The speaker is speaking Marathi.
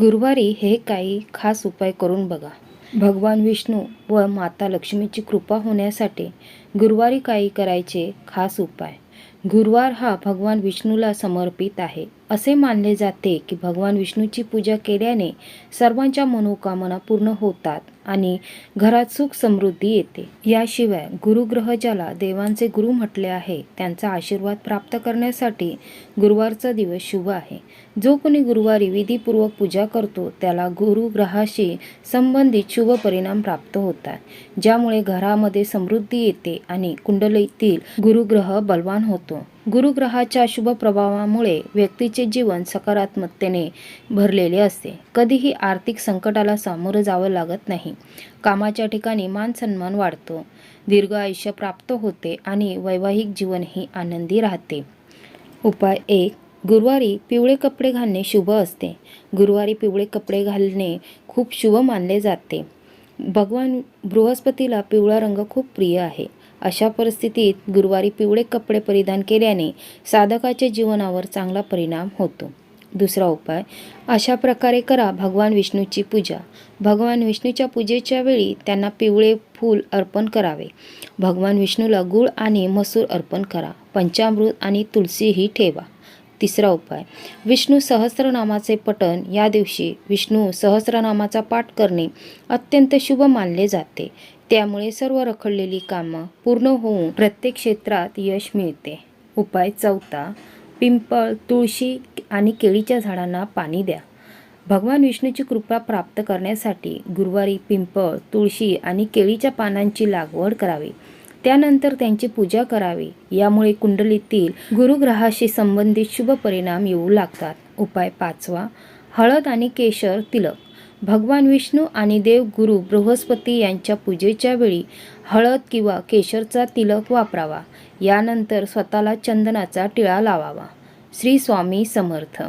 गुरुवारी हे काही खास उपाय करून बघा. भगवान विष्णू व माता लक्ष्मीची कृपा होण्यासाठी गुरुवारी काही करायचे खास उपाय. गुरुवार हा भगवान विष्णूला समर्पित आहे. असे मानले जाते की भगवान विष्णूची पूजा केल्याने सर्वांच्या मनोकामना पूर्ण होतात. आणि घरात सुख समृद्धी येते. याशिवाय गुरुग्रह ज्याला देवांचे गुरु म्हटले आहे त्यांचा आशीर्वाद प्राप्त करण्यासाठी गुरुवारचा दिवस शुभ आहे. जो कोणी गुरुवारी विधीपूर्वक पूजा करतो त्याला गुरुग्रहाशी संबंधित शुभ परिणाम प्राप्त होतात ज्यामुळे घरामध्ये समृद्धी येते आणि कुंडलीतील गुरुग्रह बलवान होतो. गुरुग्रहाच्या शुभ प्रभावामुळे व्यक्तीचे जीवन सकारात्मकतेने भरलेले असते. कधीही आर्थिक संकटाला सामोरं जावं लागत नाही. कामाच्या ठिकाणी मान सन्मान वाढतो. दीर्घ आयुष्य प्राप्त होते आणि वैवाहिक जीवनही आनंदी राहते. उपाय एक गुरुवारी पिवळे कपडे घालणे शुभ असते. गुरुवारी पिवळे कपडे घालणे खूप शुभ मानले जाते. भगवान बृहस्पतीला पिवळा रंग खूप प्रिय आहे. अशा परिस्थितीत गुरुवारी पिवळे कपडे परिधान केल्याने साधकाच्या जीवनावर चांगला परिणाम होतो. दुसरा उपाय अशा प्रकारे करा भगवान विष्णूची पूजा. भगवान विष्णूच्या पूजेच्या वेळी त्यांना पिवळे फूल अर्पण करावे. भगवान विष्णूला गूळ आणि मसूर अर्पण करा. पंचामृत आणि तुलसीही ठेवा. तिसरा उपाय. विष्णू सहस्रनामाचे पठण या दिवशी विष्णू सहस्रनामाचा पाठ करणे अत्यंत शुभ मानले जाते. त्यामुळे सर्व रखडलेली कामं पूर्ण होऊन प्रत्येक क्षेत्रात यश मिळते. उपाय चौथा पिंपळ तुळशी आणि केळीच्या झाडांना पाणी द्या. भगवान विष्णूची कृपा प्राप्त करण्यासाठी गुरुवारी पिंपळ तुळशी आणि केळीच्या पानांची लागवड करावी. त्यानंतर त्यांची पूजा करावी. यामुळे कुंडलीतील गुरुग्रहाशी संबंधित शुभ परिणाम येऊ लागतात. उपाय पाचवा हळद आणि केशर तिलक. भगवान विष्णू आणि देव गुरु बृहस्पती यांच्या पूजेच्या वेळी हळद किंवा केशरचा तिलक वापरावा. यानंतर स्वतःला चंदनाचा टिळा लावावा. श्री स्वामी समर्थ.